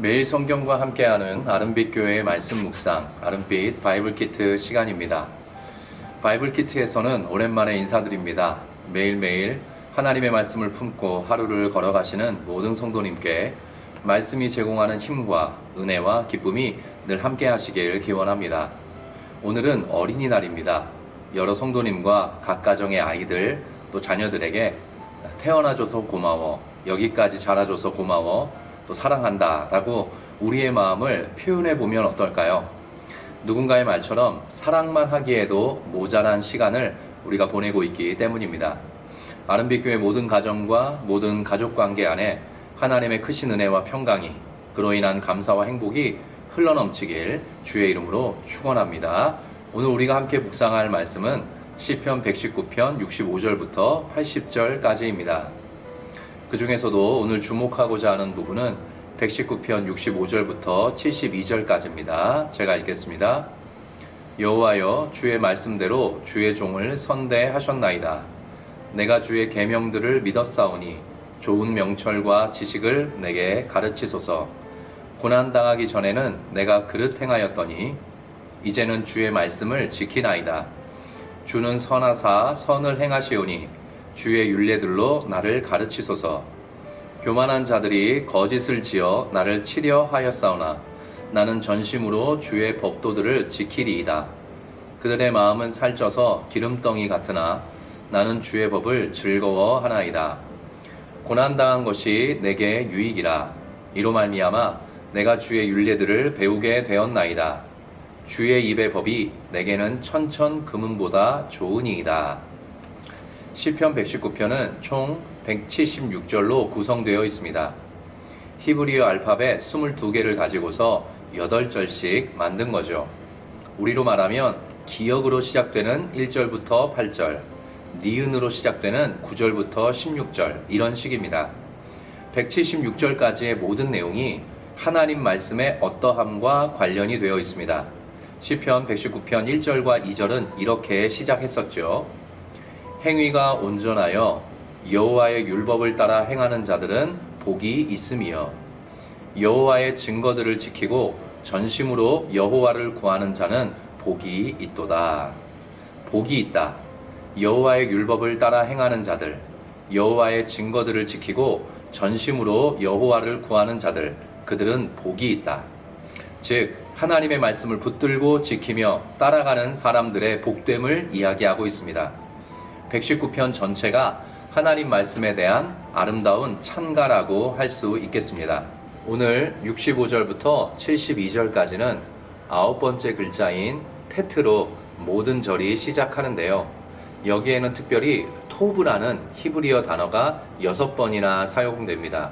매일 성경과 함께하는 아름빛 교회의 말씀 묵상, 아름빛 바이블 키트 시간입니다. 바이블 키트에서는 오랜만에 인사드립니다. 매일매일 하나님의 말씀을 품고 하루를 걸어가시는 모든 성도님께 말씀이 제공하는 힘과 은혜와 기쁨이 늘 함께 하시길 기원합니다. 오늘은 어린이날입니다. 여러 성도님과 각 가정의 아이들 또 자녀들에게 태어나줘서 고마워, 여기까지 자라줘서 고마워, 또 사랑한다 라고 우리의 마음을 표현해 보면 어떨까요? 누군가의 말처럼 사랑만 하기에도 모자란 시간을 우리가 보내고 있기 때문입니다. 아름빛교회 모든 가정과 모든 가족 관계 안에 하나님의 크신 은혜와 평강이 그로 인한 감사와 행복이 흘러넘치길 주의 이름으로 축원합니다. 오늘 우리가 함께 묵상할 말씀은 시편 119편 65절부터 80절까지입니다. 그 중에서도 오늘 주목하고자 하는 부분은 119편 65절부터 72절까지입니다. 제가 읽겠습니다. 여호와여 주의 말씀대로 주의 종을 선대하셨나이다. 내가 주의 계명들을 믿었사오니 좋은 명철과 지식을 내게 가르치소서. 고난 당하기 전에는 내가 그릇 행하였더니 이제는 주의 말씀을 지키나이다. 주는 선하사 선을 행하시오니 주의 윤례들로 나를 가르치소서. 교만한 자들이 거짓을 지어 나를 치려 하였사오나 나는 전심으로 주의 법도들을 지키리이다. 그들의 마음은 살쪄서 기름덩이 같으나 나는 주의 법을 즐거워하나이다. 고난당한 것이 내게 유익이라. 이로 말미암아 내가 주의 윤례들을 배우게 되었나이다. 주의 입의 법이 내게는 천천 금은보다 좋으니이다. 시편 119편은 총 176절로 구성되어 있습니다. 히브리어 알파벳 22개를 가지고서 8절씩 만든 거죠. 우리로 말하면 기억으로 시작되는 1절부터 8절, 니은으로 시작되는 9절부터 16절 이런 식입니다. 176절까지의 모든 내용이 하나님 말씀의 어떠함과 관련이 되어 있습니다. 시편 119편 1절과 2절은 이렇게 시작했었죠. 행위가 온전하여 여호와의 율법을 따라 행하는 자들은 복이 있음이여 여호와의 증거들을 지키고 전심으로 여호와를 구하는 자는 복이 있도다. 복이 있다. 여호와의 율법을 따라 행하는 자들, 여호와의 증거들을 지키고 전심으로 여호와를 구하는 자들, 그들은 복이 있다. 즉 하나님의 말씀을 붙들고 지키며 따라가는 사람들의 복됨을 이야기하고 있습니다. 119편 전체가 하나님 말씀에 대한 아름다운 찬가라고 할 수 있겠습니다. 오늘 65절부터 72절까지는 아홉 번째 글자인 테트로 모든 절이 시작하는데요. 여기에는 특별히 토브라는 히브리어 단어가 여섯 번이나 사용됩니다.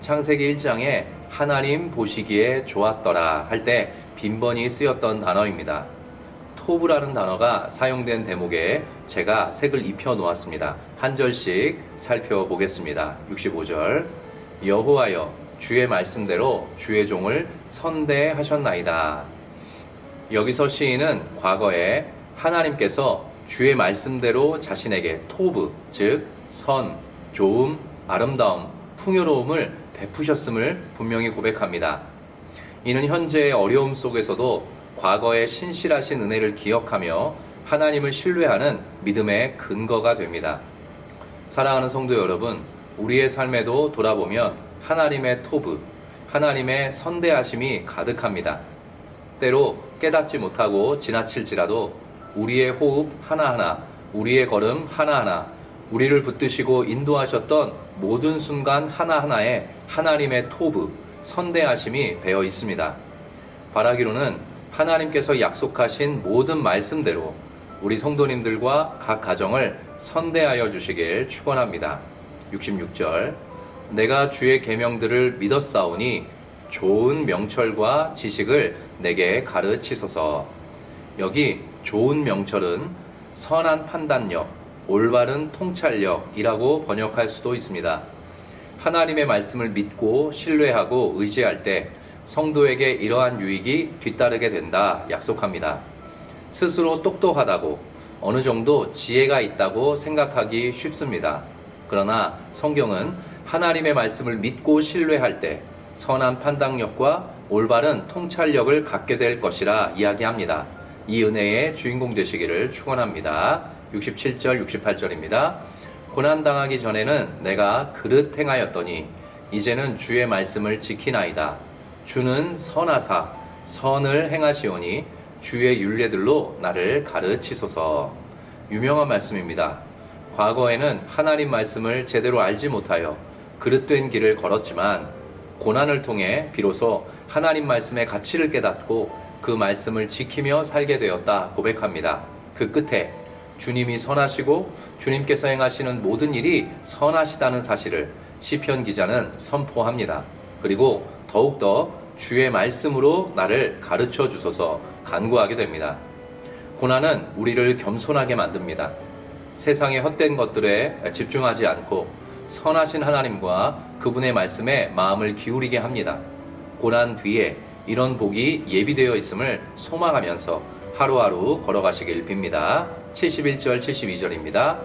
창세기 1장에 하나님 보시기에 좋았더라 할 때 빈번히 쓰였던 단어입니다. 토브라는 단어가 사용된 대목에 제가 색을 입혀 놓았습니다. 한 절씩 살펴보겠습니다. 65절. 여호와여 주의 말씀대로 주의 종을 선대하셨나이다. 여기서 시인은 과거에 하나님께서 주의 말씀대로 자신에게 토브, 즉 선, 좋음, 아름다움, 풍요로움을 베푸셨음을 분명히 고백합니다. 이는 현재의 어려움 속에서도 과거의 신실하신 은혜를 기억하며 하나님을 신뢰하는 믿음의 근거가 됩니다. 사랑하는 성도 여러분, 우리의 삶에도 돌아보면 하나님의 토브, 하나님의 선대하심이 가득합니다. 때로 깨닫지 못하고 지나칠지라도 우리의 호흡 하나하나, 우리의 걸음 하나하나, 우리를 붙드시고 인도하셨던 모든 순간 하나하나에 하나님의 토브, 선대하심이 배어 있습니다. 바라기로는 하나님께서 약속하신 모든 말씀대로 우리 성도님들과 각 가정을 선대하여 주시길 축원합니다. 66절 내가 주의 계명들을 믿었사오니 좋은 명철과 지식을 내게 가르치소서. 여기 좋은 명철은 선한 판단력, 올바른 통찰력이라고 번역할 수도 있습니다. 하나님의 말씀을 믿고 신뢰하고 의지할 때 성도에게 이러한 유익이 뒤따르게 된다 약속합니다. 스스로 똑똑하다고 어느 정도 지혜가 있다고 생각하기 쉽습니다. 그러나 성경은 하나님의 말씀을 믿고 신뢰할 때 선한 판단력과 올바른 통찰력을 갖게 될 것이라 이야기합니다. 이 은혜의 주인공 되시기를 축원합니다. 67절, 68절입니다. 고난 당하기 전에는 내가 그릇 행하였더니 이제는 주의 말씀을 지키나이다. 주는 선하사 선을 행하시오니 주의 윤례들로 나를 가르치소서. 유명한 말씀입니다. 과거에는 하나님 말씀을 제대로 알지 못하여 그릇된 길을 걸었지만 고난을 통해 비로소 하나님 말씀의 가치를 깨닫고 그 말씀을 지키며 살게 되었다 고백합니다. 그 끝에 주님이 선하시고 주님께서 행하시는 모든 일이 선하시다는 사실을 시편 기자는 선포합니다. 그리고 더욱더 주의 말씀으로 나를 가르쳐 주소서 간구하게 됩니다. 고난은 우리를 겸손하게 만듭니다. 세상의 헛된 것들에 집중하지 않고 선하신 하나님과 그분의 말씀에 마음을 기울이게 합니다. 고난 뒤에 이런 복이 예비되어 있음을 소망하면서 하루하루 걸어가시길 빕니다. 71절 72절입니다.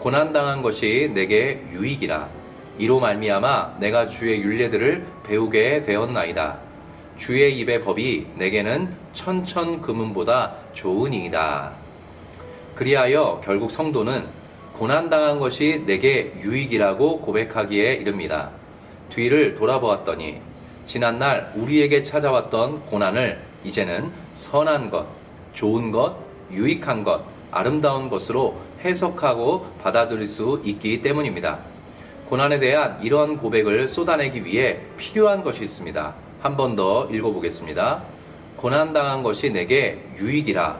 고난 당한 것이 내게 유익이라 이로 말미암아 내가 주의 윤례들을 배우게 되었나이다. 주의 입의 법이 내게는 천천 금은보다 좋으니이다. 그리하여 결국 성도는 고난 당한 것이 내게 유익이라고 고백하기에 이릅니다. 뒤를 돌아보았더니 지난날 우리에게 찾아왔던 고난을 이제는 선한 것, 좋은 것, 유익한 것, 아름다운 것으로 해석하고 받아들일 수 있기 때문입니다. 고난에 대한 이런 고백을 쏟아내기 위해 필요한 것이 있습니다. 한 번 더 읽어보겠습니다. 고난 당한 것이 내게 유익이라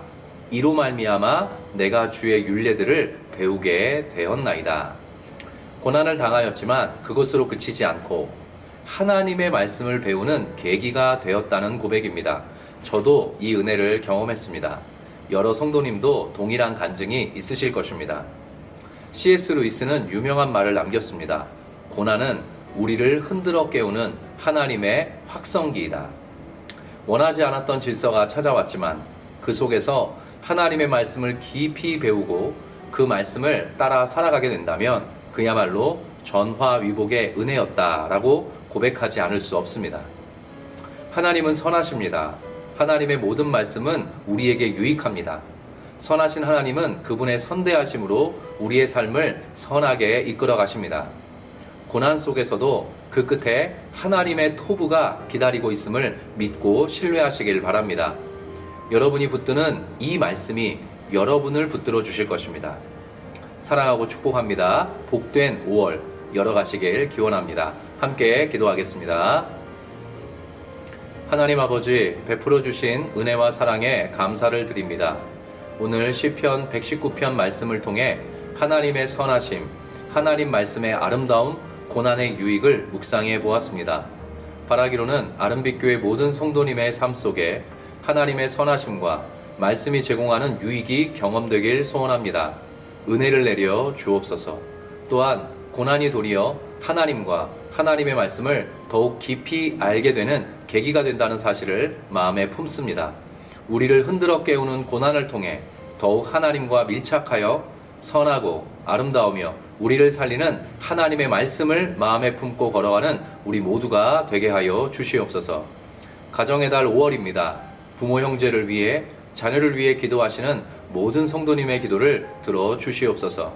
이로 말미암아 내가 주의 윤례들을 배우게 되었나이다. 고난을 당하였지만 그것으로 그치지 않고 하나님의 말씀을 배우는 계기가 되었다는 고백입니다. 저도 이 은혜를 경험했습니다. 여러 성도님도 동일한 간증이 있으실 것입니다. C.S. 루이스는 유명한 말을 남겼습니다. 고난은 우리를 흔들어 깨우는 하나님의 확성기이다. 원하지 않았던 질서가 찾아왔지만 그 속에서 하나님의 말씀을 깊이 배우고 그 말씀을 따라 살아가게 된다면 그야말로 전화위복의 은혜였다라고 고백하지 않을 수 없습니다. 하나님은 선하십니다. 하나님의 모든 말씀은 우리에게 유익합니다. 선하신 하나님은 그분의 선대하심으로 우리의 삶을 선하게 이끌어 가십니다. 고난 속에서도 그 끝에 하나님의 토부가 기다리고 있음을 믿고 신뢰하시길 바랍니다. 여러분이 붙드는 이 말씀이 여러분을 붙들어 주실 것입니다. 사랑하고 축복합니다. 복된 5월 열어가시길 기원합니다. 함께 기도하겠습니다. 하나님 아버지 베풀어 주신 은혜와 사랑에 감사를 드립니다. 오늘 시편 119편 말씀을 통해 하나님의 선하심, 하나님 말씀의 아름다움, 고난의 유익을 묵상해 보았습니다. 바라기로는 아름빛 교회 모든 성도님의 삶 속에 하나님의 선하심과 말씀이 제공하는 유익이 경험되길 소원합니다. 은혜를 내려 주옵소서. 또한 고난이 도리어 하나님과 하나님의 말씀을 더욱 깊이 알게 되는 계기가 된다는 사실을 마음에 품습니다. 우리를 흔들어 깨우는 고난을 통해 더욱 하나님과 밀착하여 선하고 아름다우며 우리를 살리는 하나님의 말씀을 마음에 품고 걸어가는 우리 모두가 되게 하여 주시옵소서. 가정의 달 5월입니다. 부모 형제를 위해 자녀를 위해 기도하시는 모든 성도님의 기도를 들어 주시옵소서.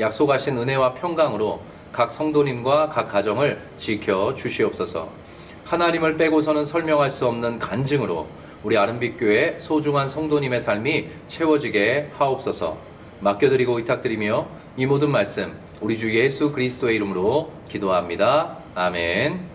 약속하신 은혜와 평강으로 각 성도님과 각 가정을 지켜 주시옵소서. 하나님을 빼고서는 설명할 수 없는 간증으로 우리 아름빛 교회 소중한 성도님의 삶이 채워지게 하옵소서. 맡겨드리고 위탁드리며 이 모든 말씀 우리 주 예수 그리스도의 이름으로 기도합니다. 아멘.